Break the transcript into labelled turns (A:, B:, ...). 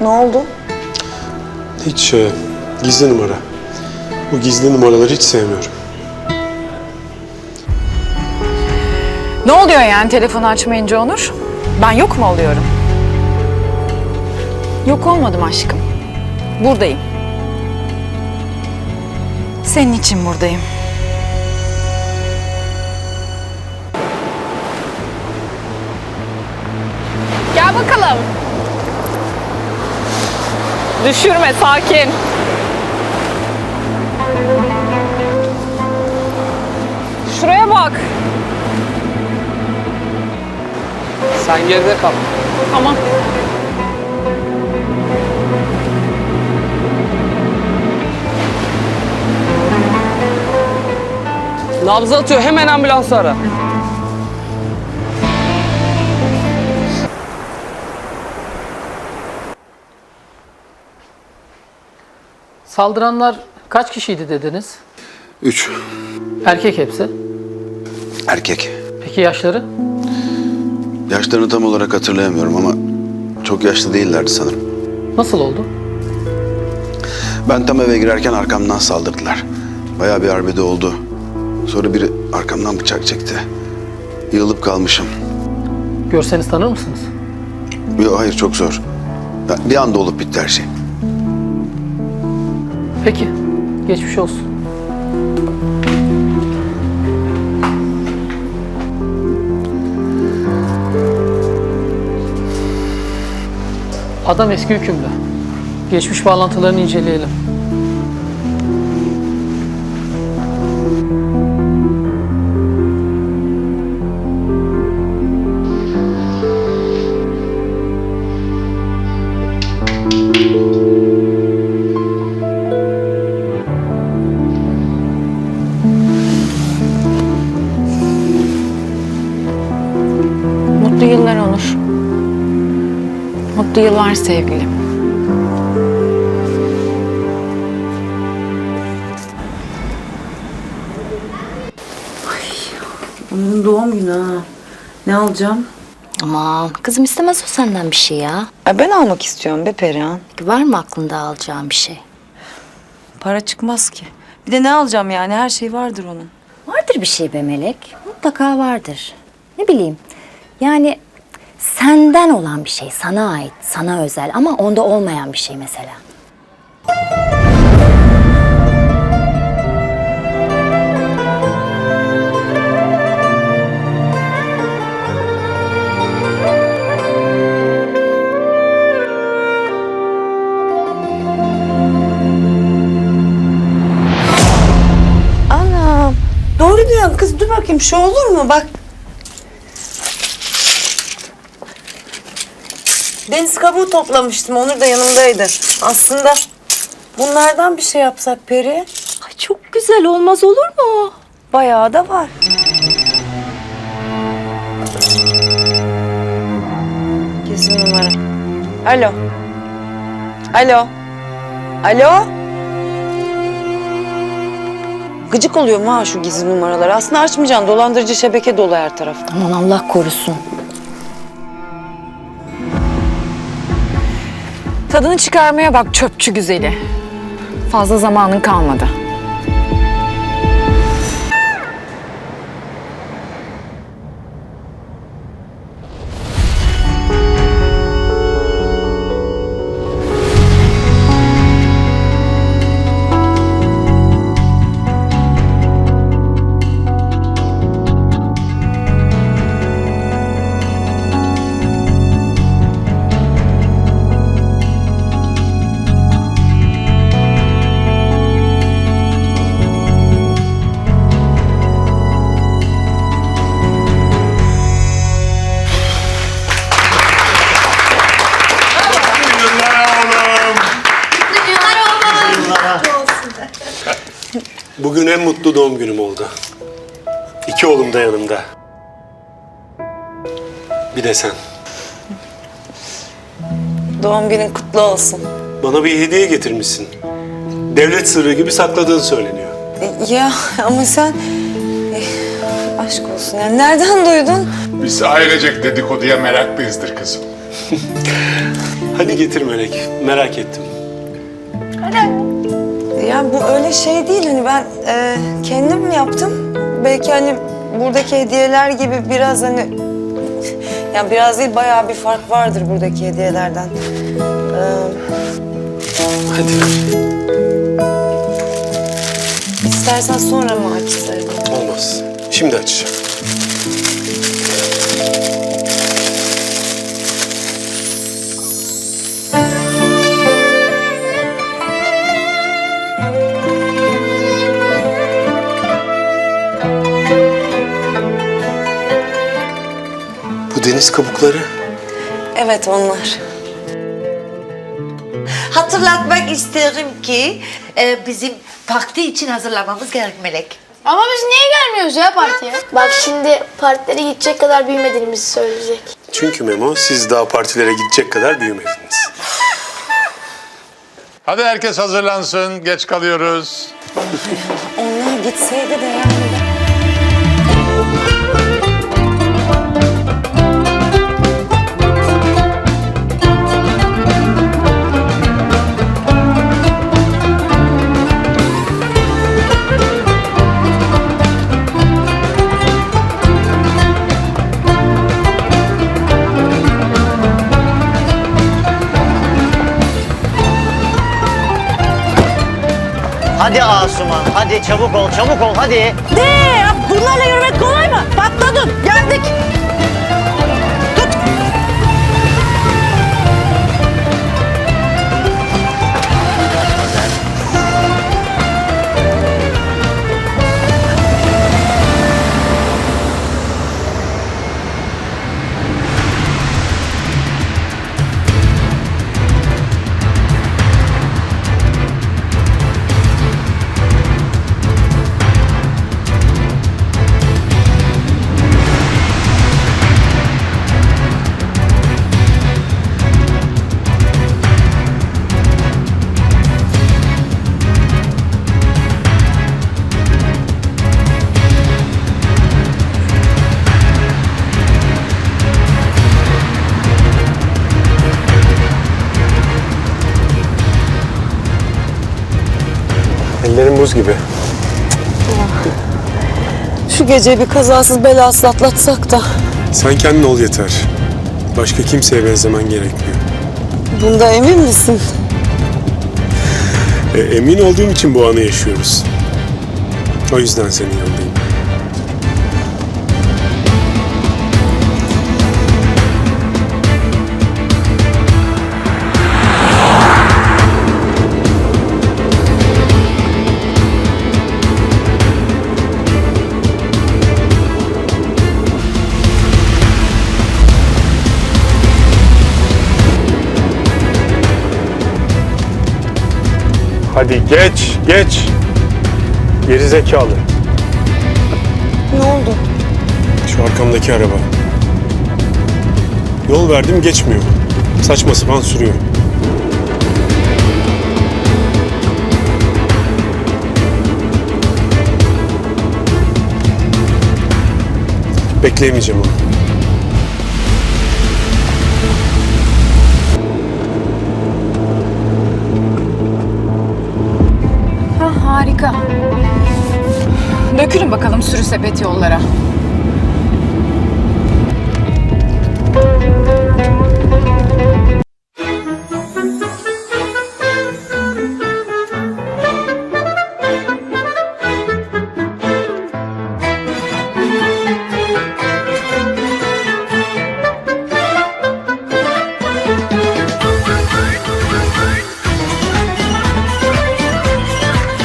A: Ne oldu?
B: Hiç e, gizli numara. Bu gizli numaraları hiç sevmiyorum.
C: Ne oluyor yani telefonu açmayınca Onur? Ben yok mu oluyorum? Yok olmadım aşkım. Buradayım. Senin için buradayım. Düşürme, sakin. Şuraya bak.
D: Sen geride kal.
C: Tamam.
D: Nabzı atıyor hemen ambulansı ara.
E: Saldıranlar kaç kişiydi dediniz?
F: Üç.
E: Erkek hepsi.
F: Erkek.
E: Peki yaşları?
F: Yaşlarını tam olarak hatırlayamıyorum ama çok yaşlı değillerdi sanırım.
E: Nasıl oldu?
F: Ben tam eve girerken arkamdan saldırdılar. Bayağı bir arbede oldu. Sonra biri arkamdan bıçak çekti. Yığılıp kalmışım.
E: Görseniz tanır mısınız?
F: Yok hayır çok zor. Bir anda olup bitti her şey.
E: Peki. Geçmiş olsun. Adam eski hükümlü. Geçmiş bağlantılarını inceleyelim.
C: Mutlu yıllar Onur. Mutlu yıllar sevgilim.
A: Onun doğum günü ha. Ne alacağım?
G: Aman kızım istemez o senden bir şey ya.
A: Ay ben almak istiyorum be Perihan.
G: Var mı aklında alacağın bir şey?
A: Para çıkmaz ki. Bir de ne alacağım yani? Her şey vardır onun.
G: Vardır bir şey be Melek. Mutlaka vardır. Ne bileyim. Yani senden olan bir şey, sana ait, sana özel ama onda olmayan bir şey mesela.
A: Anam. Doğru diyorsun kız. Dur bakayım şu olur mu? Bak. Deniz kabuğu toplamıştım. Onur da yanımdaydı. Aslında bunlardan bir şey yapsak Peri.
G: Ay çok güzel olmaz olur mu?
A: Bayağı da var. Kesin numara. Alo. Alo. Alo. Gıcık oluyorum ha şu gizli numaralar. Aslında açmayacaksın. Dolandırıcı şebeke dolu her taraf.
G: Aman Allah korusun.
C: Tadını çıkarmaya bak çöpçü güzeli. Fazla zamanın kalmadı.
B: Bugün en mutlu doğum günüm oldu. İki oğlum da yanımda. Bir de sen.
A: Doğum günün kutlu olsun.
B: Bana bir hediye getirmişsin. Devlet sırrı gibi sakladığın söyleniyor.
A: E, Ya ama sen... e, aşk olsun. Yani nereden duydun?
H: Biz ailecek dedikoduya meraklıyızdır kızım.
B: Hadi getir Melek. Merak ettim.
A: Ya bu öyle şey değil hani ben e, kendim mi yaptım? Belki hani buradaki hediyeler gibi biraz hani... Ya biraz değil bayağı bir fark vardır buradaki hediyelerden. Ee,
B: Hadi
A: istersen sonra mı açsaydım?
B: Olmaz. Şimdi açacağım. Deniz kabukları.
A: Evet onlar.
H: Hatırlatmak isterim ki e, bizim parti için hazırlamamız gerek Melek.
I: Ama biz niye gelmiyoruz ya partiye? Bak şimdi partilere gidecek kadar büyümediğimizi söyleyecek.
B: Çünkü Memo siz daha partilere gidecek kadar büyümediniz.
J: Hadi herkes hazırlansın. Geç kalıyoruz.
A: Onlar gitseydi de yani.
K: Çabuk ol, çabuk ol, hadi.
H: Bunlarla
B: Ellerim buz gibi.
A: Şu gece bir kazasız belasız atlatsak da.
B: Sen kendin ol yeter. Başka kimseye benzemen gerekmiyor.
A: Bunda emin misin?
B: E, emin olduğum için bu anı yaşıyoruz. O yüzden senin yanındayım. Hadi geç, geç. Geri zekalı.
A: Ne oldu?
B: Şu arkamdaki araba. Yol verdim geçmiyor. Saçma sapan sürüyor. Bekleyemeyeceğim onu.
C: Sepet yollara.